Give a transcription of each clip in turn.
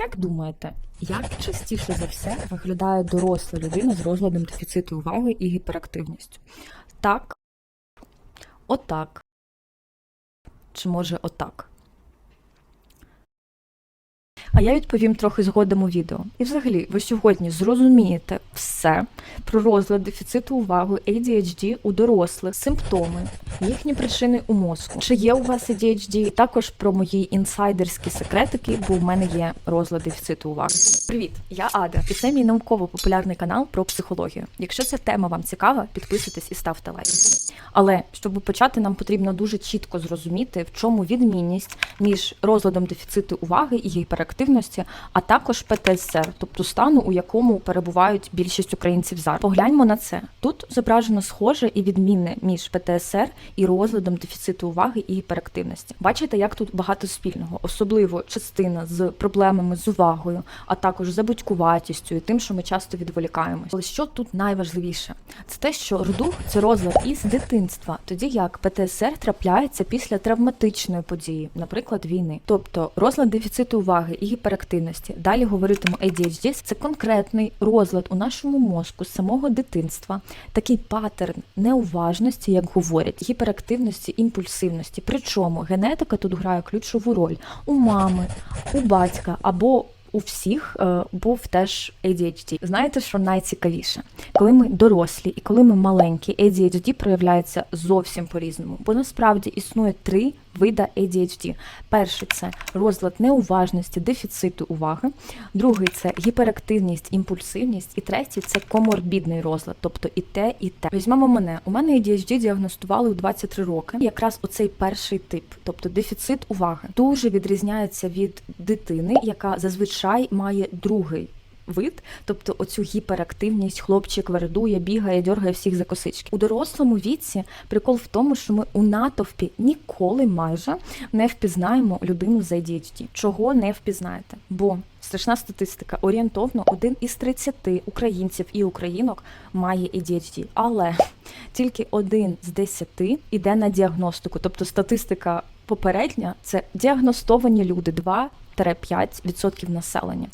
Як думаєте, як частіше за все виглядає доросла людина з розладом дефіциту уваги і гіперактивністю? Так, отак. Чи може отак? А я відповім трохи згодом у відео. І взагалі, ви сьогодні зрозумієте все про розлад дефіциту уваги ADHD у дорослих, симптоми, їхні причини у мозку. Чи є у вас ADHD? Також про мої інсайдерські секретики, бо в мене є розлад дефіциту уваги. Привіт, я Ада, і це мій науково-популярний канал про психологію. Якщо ця тема вам цікава, підписуйтесь і ставте лайк. Але щоб почати, нам потрібно дуже чітко зрозуміти, в чому відмінність між розладом дефіциту уваги і гіперактивності, а також ПТСР, тобто стану, у якому перебувають більшість українців зараз. Погляньмо на це. Тут зображено схоже і відмінне між ПТСР і розладом дефіциту уваги і гіперактивності. Бачите, як тут багато спільного, особливо частина з проблемами з увагою, а також забудькуватістю і тим, що ми часто відволікаємось. Але що тут найважливіше? Це те, що рдух це розлад із дитинства, тоді як ПТСР трапляється після травматичної події, наприклад, війни. Тобто розлад дефіциту уваги і гіперактивності. Далі говоритиму ADHD – це конкретний розлад у нашому мозку з самого дитинства, такий паттерн неуважності, як говорять, гіперактивності, імпульсивності. Причому генетика тут грає ключову роль у мами, у батька або у всіх е, був теж ADHD. Знаєте, що найцікавіше? Коли ми дорослі і коли ми маленькі, ADHD проявляється зовсім по-різному, бо насправді існує три вида ADHD. Перший це розлад неуважності, дефіциту уваги. Другий це гіперактивність, імпульсивність. І третій це коморбідний розлад, тобто і те, і те. Візьмемо мене. У мене ADHD діагностували у 23 роки. Якраз оцей перший тип, тобто дефіцит уваги, дуже відрізняється від дитини, яка зазвичай має другий. Вид, тобто оцю гіперактивність, хлопчик вередує, бігає, дергає всіх за косички. У дорослому віці прикол в тому, що ми у натовпі ніколи майже не впізнаємо людину з ADHD. Чого не впізнаєте? Бо страшна статистика орієнтовно один із 30 українців і українок має ADHD. Але тільки один з 10 іде на діагностику. Тобто статистика попередня це діагностовані люди 2-5% населення.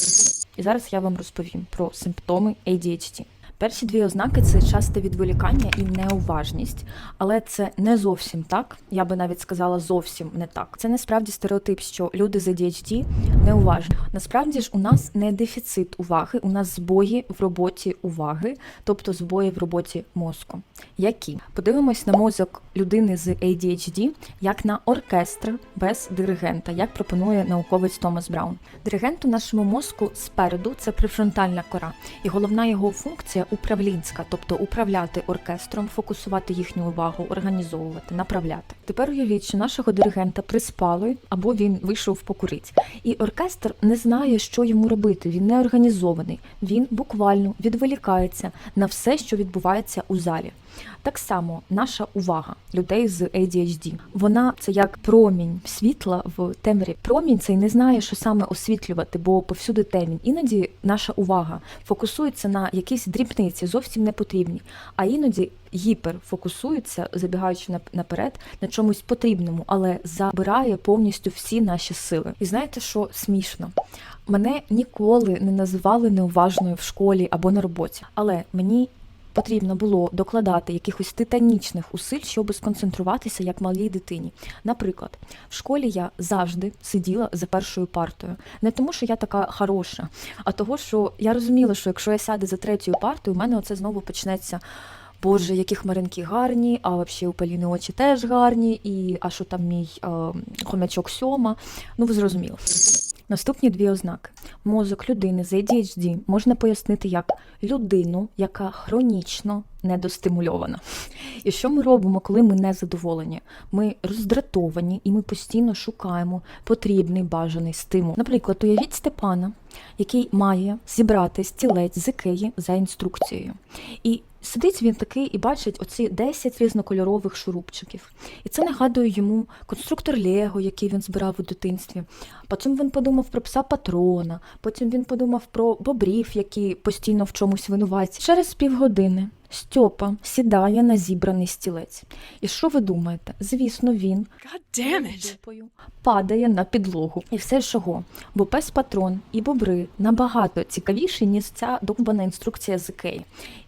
І зараз я вам розповім про симптоми ADHD. Перші дві ознаки це часте відволікання і неуважність, але це не зовсім так. Я би навіть сказала зовсім не так. Це насправді стереотип, що люди з ADHD неуважні. Насправді ж у нас не дефіцит уваги, у нас збої в роботі уваги, тобто збої в роботі мозку. Які подивимось на мозок людини з ADHD як на оркестр без диригента, як пропонує науковець Томас Браун. Диригент у нашому мозку спереду це префронтальна кора, і головна його функція управлінська, тобто управляти оркестром, фокусувати їхню увагу, організовувати, направляти. Тепер уявіть, що нашого диригента приспали або він вийшов покурити. І оркестр не знає, що йому робити. Він не організований. Він буквально відволікається на все, що відбувається у залі. Так само наша увага людей з ADHD, вона це як промінь світла в темряві. Промінь цей не знає, що саме освітлювати, бо повсюди темінь. Іноді наша увага фокусується на якісь дрібниці, зовсім не потрібні, а іноді гіперфокусується, забігаючи наперед, на чомусь потрібному, але забирає повністю всі наші сили. І знаєте, що смішно? Мене ніколи не називали неуважною в школі або на роботі, але мені потрібно було докладати якихось титанічних усиль, щоб сконцентруватися як малій дитині. Наприклад, в школі я завжди сиділа за першою партою. Не тому, що я така хороша, а того, що я розуміла, що якщо я сяду за третьою партою, у мене оце знову почнеться. Боже, які хмаринки гарні, а взагалі у Поліни очі теж гарні, і а що там мій е, хомячок сьома. Ну, ви зрозуміли. Наступні дві ознаки. Мозок людини з ADHD можна пояснити як людину, яка хронічно недостимульована. І що ми робимо, коли ми не задоволені? Ми роздратовані і ми постійно шукаємо потрібний бажаний стимул. Наприклад, уявіть Степана, який має зібрати стілець з Ікеї за інструкцією. І Сидить він такий і бачить оці 10 різнокольорових шурупчиків. І це нагадує йому конструктор Лего, який він збирав у дитинстві. Потім він подумав про пса патрона, потім він подумав про бобрів, які постійно в чомусь винуваті. Через півгодини Стьопа сідає на зібраний стілець. І що ви думаєте? Звісно, він падає на підлогу. І все чого? Бо пес патрон і бобри набагато цікавіші, ніж ця довбана інструкція з Ікеї.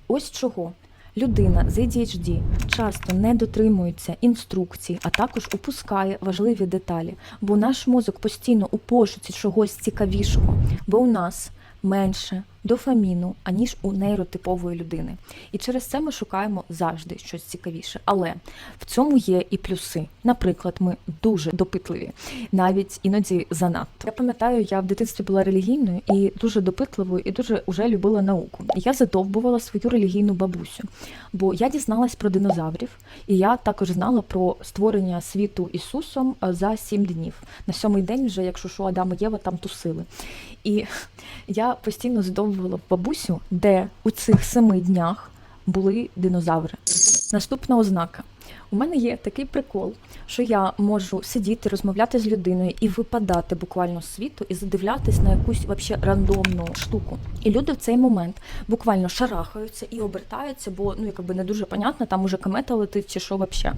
Ось чого. Людина з ADHD часто не дотримується інструкцій, а також упускає важливі деталі, бо наш мозок постійно у пошуці чогось цікавішого, бо у нас менше дофаміну, аніж у нейротипової людини. І через це ми шукаємо завжди щось цікавіше. Але в цьому є і плюси. Наприклад, ми дуже допитливі, навіть іноді занадто. Я пам'ятаю, я в дитинстві була релігійною і дуже допитливою, і дуже уже любила науку. Я задовбувала свою релігійну бабусю, бо я дізналась про динозаврів, і я також знала про створення світу Ісусом е, за сім днів. На сьомий день, вже, якщо що, Адам і Єва там тусили. І я постійно задовбувала бабусю, де у цих семи днях були динозаври. Наступна ознака. У мене є такий прикол, що я можу сидіти, розмовляти з людиною і випадати буквально з світу і задивлятись на якусь вообще рандомну штуку. І люди в цей момент буквально шарахаються і обертаються, бо ну якби не дуже понятно, там уже комета летить чи що вообще.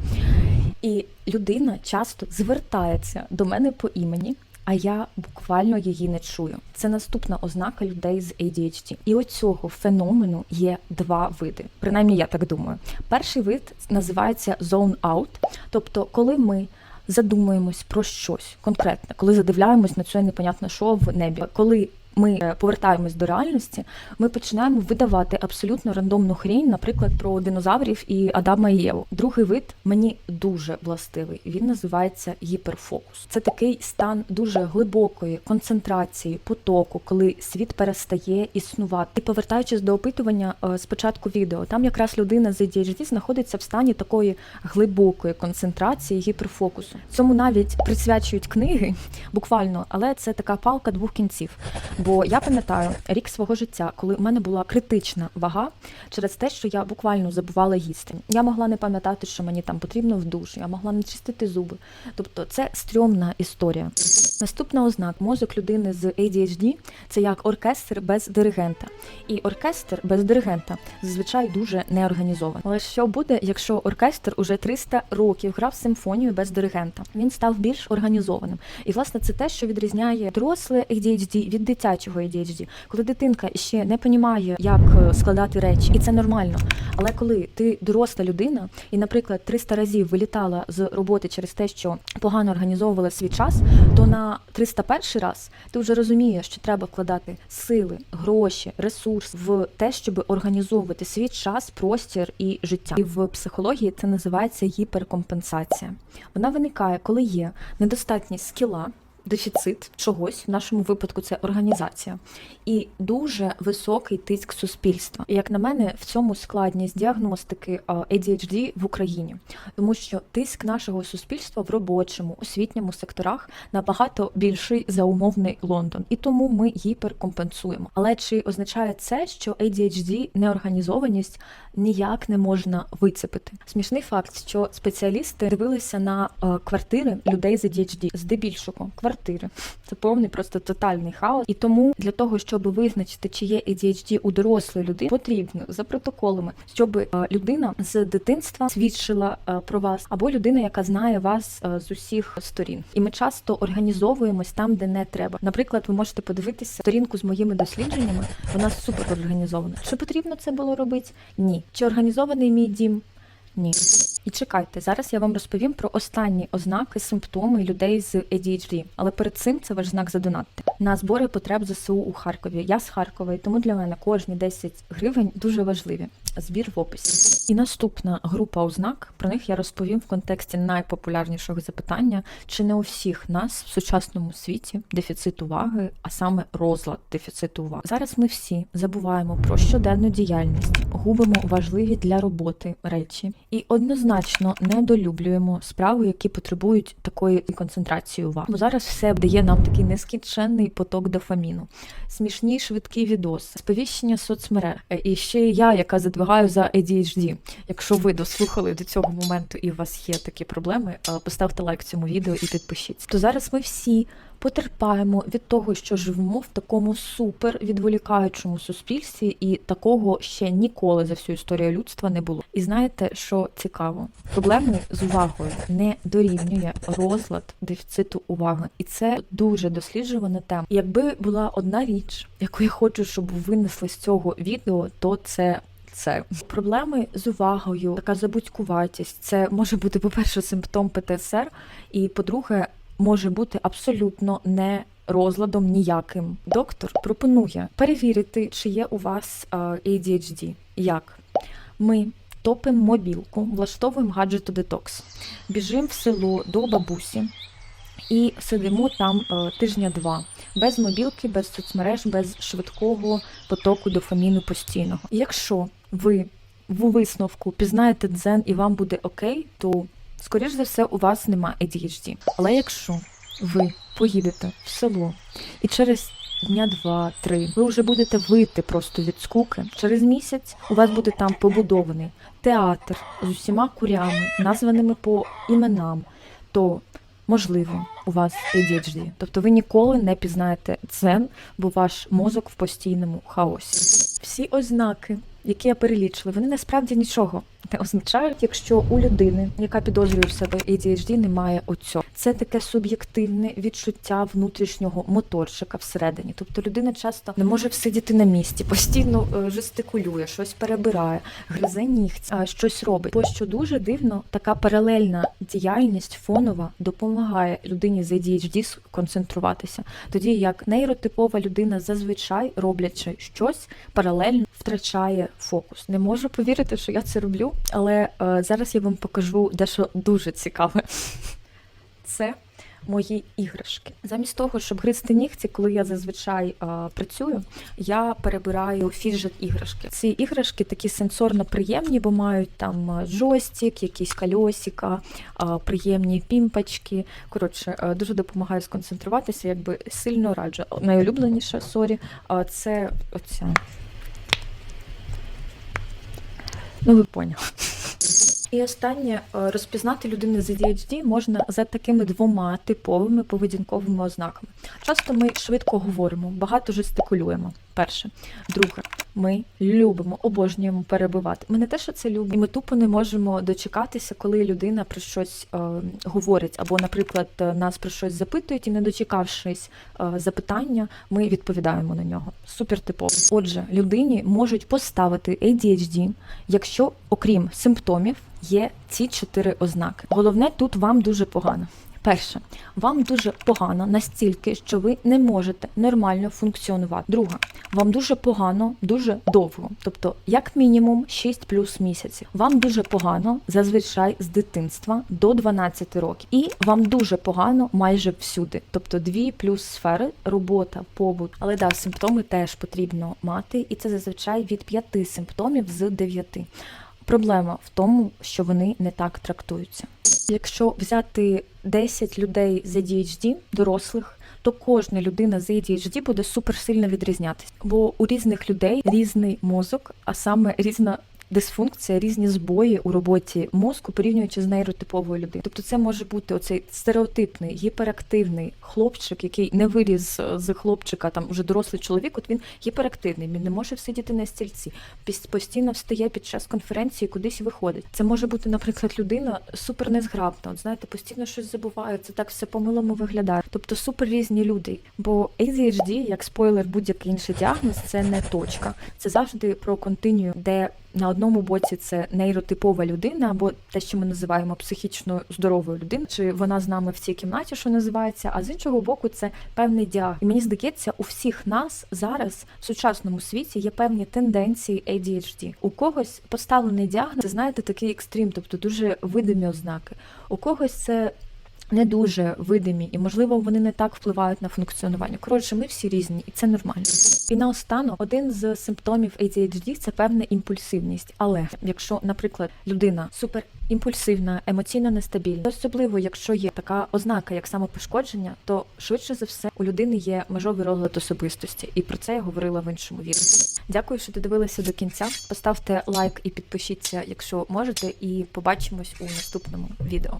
І людина часто звертається до мене по імені. А я буквально її не чую. Це наступна ознака людей з ADHD. І оцього феномену є два види. Принаймні, я так думаю. Перший вид називається zone out, тобто, коли ми задумуємось про щось конкретне, коли задивляємось на це непонятне що в небі, коли ми е, повертаємось до реальності, ми починаємо видавати абсолютно рандомну хрінь, наприклад, про динозаврів і Адама і Єву. Другий вид мені дуже властивий. Він називається гіперфокус. Це такий стан дуже глибокої концентрації, потоку, коли світ перестає існувати. І повертаючись до опитування е, з початку відео, там якраз людина з ADHD знаходиться в стані такої глибокої концентрації гіперфокусу. Цьому навіть присвячують книги, буквально, але це така палка двох кінців. Бо я пам'ятаю рік свого життя, коли в мене була критична вага через те, що я буквально забувала їсти. Я могла не пам'ятати, що мені там потрібно в душ, я могла не чистити зуби. Тобто це стрьомна історія. Наступна ознак мозок людини з ADHD – це як оркестр без диригента. І оркестр без диригента зазвичай дуже неорганізований. Але що буде, якщо оркестр уже 300 років грав симфонію без диригента? Він став більш організованим. І власне це те, що відрізняє доросле ADHD від дитячого ADHD. Коли дитинка ще не розуміє, як е, складати речі, і це нормально. Але коли ти доросла людина, і, наприклад, 300 разів вилітала з роботи через те, що погано організовувала свій час, то на 301 раз ти вже розумієш, що треба вкладати сили, гроші, ресурс в те, щоб організовувати свій час, простір і життя. І в психології це називається гіперкомпенсація. Вона виникає, коли є недостатність скіла. Дефіцит чогось в нашому випадку це організація і дуже високий тиск суспільства. І як на мене, в цьому складність діагностики ADHD в Україні, тому що тиск нашого суспільства в робочому освітньому секторах набагато більший за умовний Лондон, і тому ми гіперкомпенсуємо. Але чи означає це, що ADHD неорганізованість ніяк не можна вицепити? Смішний факт, що спеціалісти дивилися на квартири людей з ADHD, здебільшого квартири. Це повний просто тотальний хаос. І тому для того, щоб визначити, чи є ADHD у дорослої людини, потрібно за протоколами, щоб е, людина з дитинства свідчила е, про вас, або людина, яка знає вас е, з усіх сторін. І ми часто організовуємось там, де не треба. Наприклад, ви можете подивитися сторінку з моїми дослідженнями. Вона супер організована. Чи потрібно це було робити? Ні. Чи організований мій дім? Ні. І чекайте, зараз я вам розповім про останні ознаки, симптоми людей з ADHD. Але перед цим це ваш знак задонатити. На збори потреб ЗСУ у Харкові. Я з Харкова, і тому для мене кожні 10 гривень дуже важливі. Збір в описі. І наступна група ознак. Про них я розповім в контексті найпопулярнішого запитання: чи не у всіх нас в сучасному світі дефіцит уваги, а саме розлад дефіциту уваги. Зараз ми всі забуваємо про щоденну діяльність, губимо важливі для роботи речі і однозначно однозначно недолюблюємо справи, які потребують такої концентрації уваги. Бо зараз все дає нам такий нескінченний поток дофаміну, смішні швидкі відоси, сповіщення соцмерег. Е, І ще я, яка задвигаю за ADHD. Якщо ви дослухали до цього моменту і у вас є такі проблеми, е, поставте лайк цьому відео і підпишіться. То зараз ми всі потерпаємо від того, що живемо в такому супер відволікаючому суспільстві, і такого ще ніколи за всю історію людства не було. І знаєте, що цікаво? Проблеми з увагою не дорівнює розлад дефіциту уваги, і це дуже досліджувана тема. Якби була одна річ, яку я хочу, щоб ви винесли з цього відео, то це. Це проблеми з увагою, така забудькуватість. Це може бути, по-перше, симптом ПТСР, і по-друге, може бути абсолютно не розладом ніяким. Доктор пропонує перевірити, чи є у вас е, ADHD. Як? Ми топимо мобілку, влаштовуємо гаджету детокс, біжимо в село до бабусі і сидимо там е, тижня-два. Без мобілки, без соцмереж, без швидкого потоку дофаміну постійного. Якщо ви в висновку пізнаєте дзен і вам буде окей, то скоріш за все у вас нема ADHD. Але якщо ви поїдете в село і через дня два-три ви вже будете вити просто від скуки. Через місяць у вас буде там побудований театр з усіма курями, названими по іменам, то можливо у вас ADHD. Тобто ви ніколи не пізнаєте дзен, бо ваш мозок в постійному хаосі. Всі ознаки, які я перелічила, вони насправді нічого не означають, якщо у людини, яка підозрює в себе ADHD, немає оцього. Це таке суб'єктивне відчуття внутрішнього моторчика всередині. Тобто людина часто не може всидіти на місці, постійно е, жестикулює, щось перебирає, гризе нігті, щось робить. Бо що дуже дивно, така паралельна діяльність фонова допомагає людині з ADHD сконцентруватися. Тоді як нейротипова людина зазвичай роблячи щось паралельно втрачає фокус. Не можу повірити, що я це роблю, але е, зараз я вам покажу дещо дуже цікаве. Це мої іграшки. Замість того, щоб гризти нігті, коли я зазвичай е, працюю, я перебираю фіджет іграшки. Ці іграшки такі сенсорно приємні, бо мають там е, джойстик, якісь кольосика, е, приємні пімпочки. Коротше, е, дуже допомагає сконцентруватися, якби сильно раджу. Найулюбленіша, сорі, е, це оця. Ну, ви поняли. І останнє е, розпізнати людину з ADHD можна за такими двома типовими поведінковими ознаками. Часто ми швидко говоримо, багато жестикулюємо. Перше, друге, ми любимо, обожнюємо перебивати. Ми не те, що це любимо, і ми тупо не можемо дочекатися, коли людина про щось е, говорить, або, наприклад, е, нас про щось запитують, і не дочекавшись е, запитання, ми відповідаємо на нього. Супер типово. Отже, людині можуть поставити ADHD, якщо, окрім симптомів, є ці чотири ознаки. Головне тут вам дуже погано. Перше, вам дуже погано настільки, що ви не можете нормально функціонувати. Друге, вам дуже погано, дуже довго, тобто як мінімум 6 плюс місяців. Вам дуже погано зазвичай з дитинства до 12 років, і вам дуже погано майже всюди, тобто дві плюс сфери, робота, побут. Але да, симптоми теж потрібно мати, і це зазвичай від 5 симптомів з 9. Проблема в тому, що вони не так трактуються. Якщо взяти 10 людей з ADHD, дорослих, то кожна людина з ADHD буде суперсильно відрізнятися. Бо у різних людей різний мозок, а саме різна дисфункція, різні збої у роботі мозку, порівнюючи з нейротиповою людиною. Тобто це може бути оцей стереотипний, гіперактивний хлопчик, який не виріс з хлопчика, там вже дорослий чоловік. От він гіперактивний, він не може всидіти на стільці, постійно встає під час конференції, кудись виходить. Це може бути, наприклад, людина супер незграбна. От знаєте, постійно щось забуває. Це так все по-милому виглядає. Тобто супер різні люди. Бо ADHD, як спойлер, будь-який інший діагноз, це не точка. Це завжди про континію, де на одному боці це нейротипова людина, або те, що ми називаємо психічно здоровою людиною, чи вона з нами в цій кімнаті, що називається, а з іншого боку, це певний діагноз. І мені здається, у всіх нас зараз в сучасному світі є певні тенденції ADHD. У когось поставлений діагноз, це знаєте, такий екстрім, тобто дуже видимі ознаки. У когось це не дуже видимі, і можливо вони не так впливають на функціонування. Коротше, ми всі різні, і це нормально. І наостанок, один з симптомів ADHD – це певна імпульсивність. Але якщо, наприклад, людина супер імпульсивна, емоційно нестабільна, особливо якщо є така ознака, як самопошкодження, то швидше за все у людини є межовий розлад особистості, і про це я говорила в іншому відео. Дякую, що додивилися до кінця. Поставте лайк і підпишіться, якщо можете, і побачимось у наступному відео.